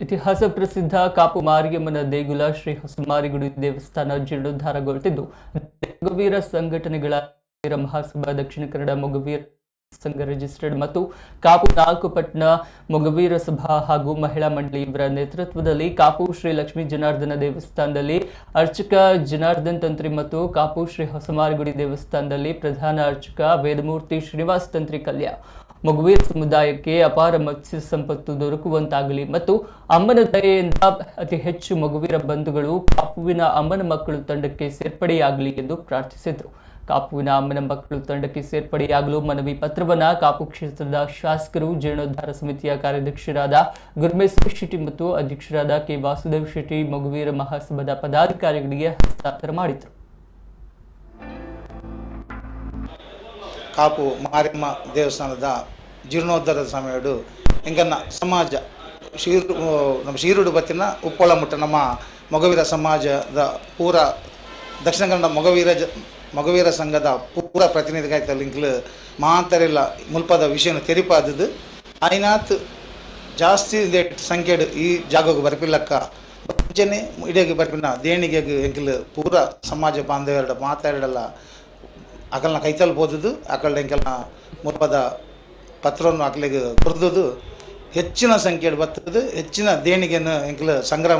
ಇತಿಹಾಸ ಪ್ರಸಿದ್ಧ ಕಾಪು ಮಾರಿಯಮ್ಮನ ದೇಗುಲ ಶ್ರೀ ಹೊಸಮಾರಿಗುಡಿ ದೇವಸ್ಥಾನ ಜೀರ್ಣೋದ್ಧಾರಗೊಳ್ತಿದ್ದು ಮಗುವೀರ ಸಂಘಟನೆಗಳ ಮಹಾಸಭಾ ದಕ್ಷಿಣ ಕನ್ನಡ ಮೊಗವೀರ ಸಂಘ ರಿಜಿಸ್ಟರ್ಡ್ ಮತ್ತು ಕಾಪು ನಾಲ್ಕು ಪಟ್ಟಣ ಮೊಗವೀರ ಸಭಾ ಹಾಗೂ ಮಹಿಳಾ ಮಂಡಳಿ ಇವರ ನೇತೃತ್ವದಲ್ಲಿ ಕಾಪು ಶ್ರೀ ಲಕ್ಷ್ಮೀ ಜನಾರ್ದನ ದೇವಸ್ಥಾನದಲ್ಲಿ ಅರ್ಚಕ ಜನಾರ್ದನ್ ತಂತ್ರಿ ಮತ್ತು ಕಾಪು ಶ್ರೀ ಹೊಸಮಾರಗುಡಿ ದೇವಸ್ಥಾನದಲ್ಲಿ ಪ್ರಧಾನ ಅರ್ಚಕ ವೇದಮೂರ್ತಿ ಶ್ರೀನಿವಾಸ್ ತಂತ್ರಿ ಕಲ್ಯ. ಮೊಗವೀರ ಸಮುದಾಯಕ್ಕೆ ಅಪಾರ ಮತ್ಸ್ಯ ಸಂಪತ್ತು ದೊರಕುವಂತಾಗಲಿ ಮತ್ತು ಅಮ್ಮನ ದಯೆಯಿಂದ ಅತಿ ಹೆಚ್ಚು ಮಗುವೀರ ಬಂಧುಗಳು ಕಾಪುವಿನ ಅಮ್ಮನ ಮಕ್ಕಳು ತಂಡಕ್ಕೆ ಸೇರ್ಪಡೆಯಾಗಲಿ ಎಂದು ಪ್ರಾರ್ಥಿಸಿದರು. ಕಾಪುವಿನ ಅಮ್ಮನ ಮಕ್ಕಳು ತಂಡಕ್ಕೆ ಸೇರ್ಪಡೆಯಾಗಲು ಮನವಿ ಪತ್ರವನ್ನು ಕಾಪು ಕ್ಷೇತ್ರದ ಶಾಸಕರು, ಜೀರ್ಣೋದ್ಧಾರ ಸಮಿತಿಯ ಕಾರ್ಯಾಧ್ಯಕ್ಷರಾದ ಗುರ್ಮೇಶ್ ಶೆಟ್ಟಿ ಮತ್ತು ಅಧ್ಯಕ್ಷರಾದ ಕೆ. ವಾಸುದೇವ್ ಶೆಟ್ಟಿ ಮಗುವೀರ ಮಹಾಸಭಾದ ಪದಾಧಿಕಾರಿಗಳಿಗೆ ಹಸ್ತಾಂತರ ಮಾಡಿದರು. ಕಾಪು ಮಾರಿಮ್ಮ ದೇವಸ್ಥಾನದ ಜೀರ್ಣೋದ್ಧಾರದ ಸಮಯಡು ಹೆಂಗನ್ನ ಸಮಾಜ ಶೀರು ನಮ್ಮ ಶೀರುಡು ಬತ್ತಿನ ಉಪ್ಪಳ ಮುಟ್ಟ ನಮ್ಮ ಮೊಗವೀರ ಸಮಾಜದ ಪೂರ ದಕ್ಷಿಣ ಕನ್ನಡ ಮೊಗವೀರ ಜ, ಮೊಗವೀರ ಸಂಘದ ಪೂರ ಪ್ರತಿನಿಧಿಗಾಯ್ತಲ್ಲ ಇಂಕ್ಲು ಮಾತರಿಲ್ಲ ಮುಲ್ಪದ ವಿಷಯ ತೆರಿಪಾದದ್ದು. ಆಯ್ನಾತ್ ಜಾಸ್ತಿ ಸಂಖ್ಯೆ ಈ ಜಾಗಕ್ಕೆ ಬರ್ಪಿಲ್ಲಕ್ಕ. ಮುಂಚೆನೆ ಇಡೀಗೆ ಬರ್ಪಿನ ದೇಣಿಗೆ ಎಂಕಿಲ್ ಪೂರ ಸಮಾಜ ಬಾಂಧವ್ಯರ ಮಾತಾಡಲ್ಲ ಅಕಲ್ನ ಕೈತಲ್ ಬೋದದು ಅಕಲ್ನ ಎಂಕಲ್ನ ಮುಲ್ಪದ ಪತ್ರವನ್ನು ಅಕಲಿಗೆ ಕೊರ್ದುದು ಹೆಚ್ಚಿನ ಸಂಖ್ಯೆಡು ಬರ್ತದೆ ಹೆಚ್ಚಿನ ದೇಣಿಗೆಯನ್ನು ಎಂಕಲ್ ಸಂಗ್ರಹ